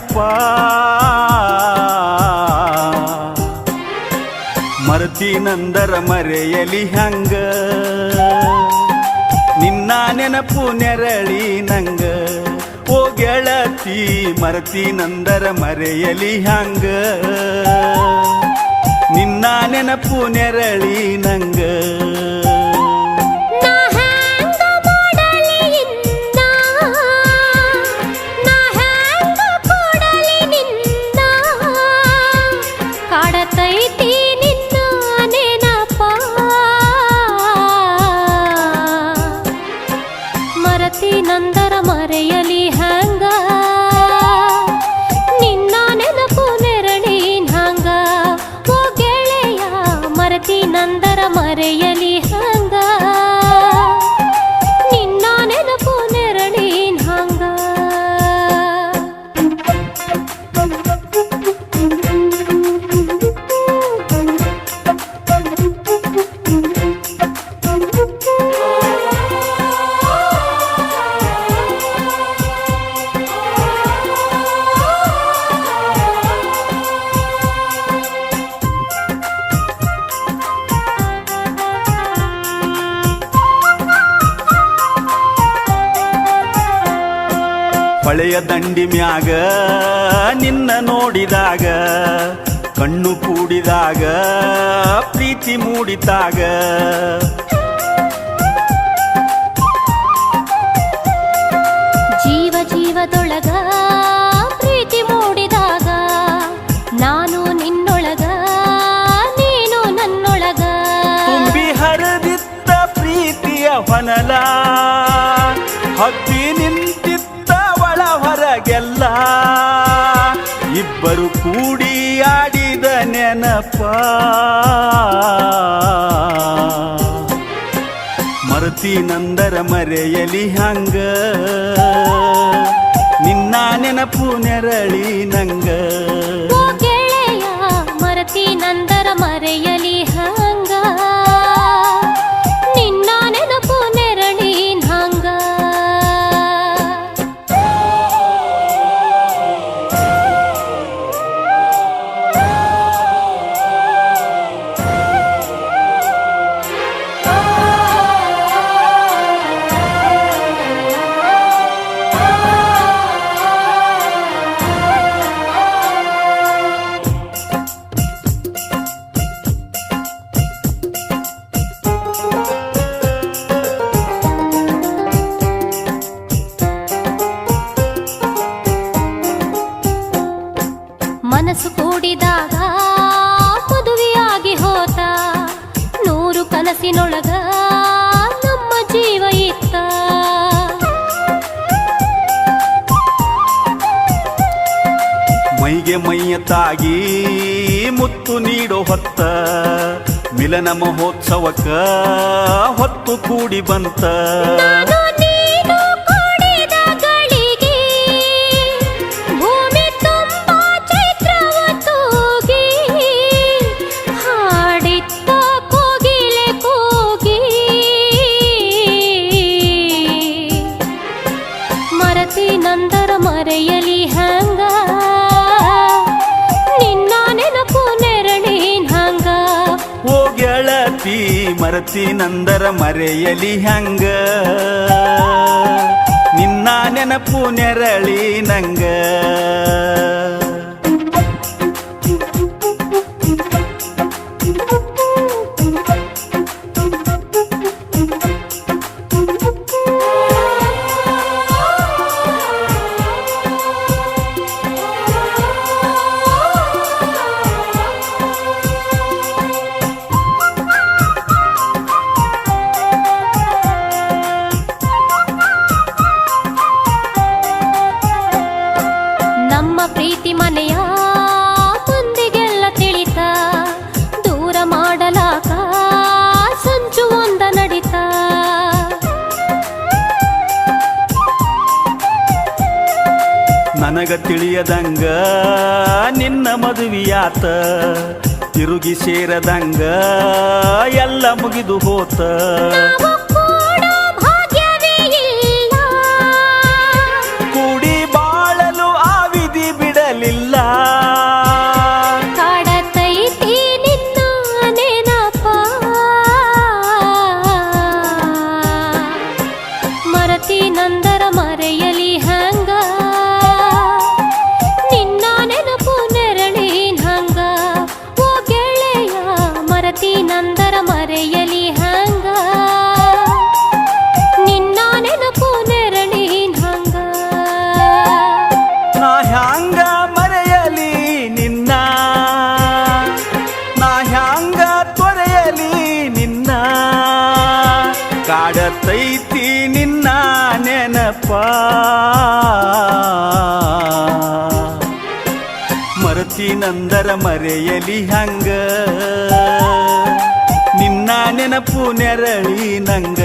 ನೆನಪ ಮರ್ತಿನಂದರ ಮರೆಯಲಿ ಹಂಗ. ನಿನ್ನ ನೆನಪು ನೆರಳಿ ನಂಗ. ಓ ಗೆಳತಿ ಮರ್ತಿನಂದರ ಮರೆಯಲಿ ಹಂಗ. ನಿನ್ನ ನೆನಪು ನೆರಳಿ ನಂಗ. ಹೊಳೆಯ ದಂಡಿ ಮ್ಯಾಗ ನಿನ್ನ ನೋಡಿದಾಗ ಕಣ್ಣು ಕೂಡಿದಾಗ ಪ್ರೀತಿ ಮೂಡಿದಾಗ ಕೂಡಿ ಆಡಿದ ನೆನಪ. ಮರತಿ ನಂದರ ಮರೆಯಲಿ ಹಂಗ. ನಿನ್ನ ನೆನಪು ನೆರಳಿ ನಂಗ. ಗೆಳೆಯ, ಮರತಿ ನಂದರ ಮರೆಯಲಿ ನೂರು ಕನಸಿನೊಳಗ ನಮ್ಮ ಜೀವ ಇತ್ತ. ಮೈಗೆ ಮೈಯ ತಾಗಿ ಮುತ್ತು ನೀಡೋ ಹೊತ್ತ ಮಿಲನ ಮಹೋತ್ಸವಕ್ಕ ಹೊತ್ತು ಕೂಡಿ ಬಂತ. ಮರತಿ ನಂದರ ಮರೆಯಲಿ ಹಂಗ. ನಿನ್ನ ನೆನಪು ನೆರಳಿ ನಂಗ. ತಿಳಿಯದಂಗ ನಿನ್ನ ಮದುವೆಯಾತ ತಿರುಗಿ ಸೇರದಂಗ ಎಲ್ಲ ಮುಗಿದು ಹೋತ. ಗಣಪ ಮರತಿ ನಂದರ ಮರೆಯಲಿ ಹಂಗ. ನಿನ್ನ ನೆನಪು ನೆರಳಿ ನಂಗ.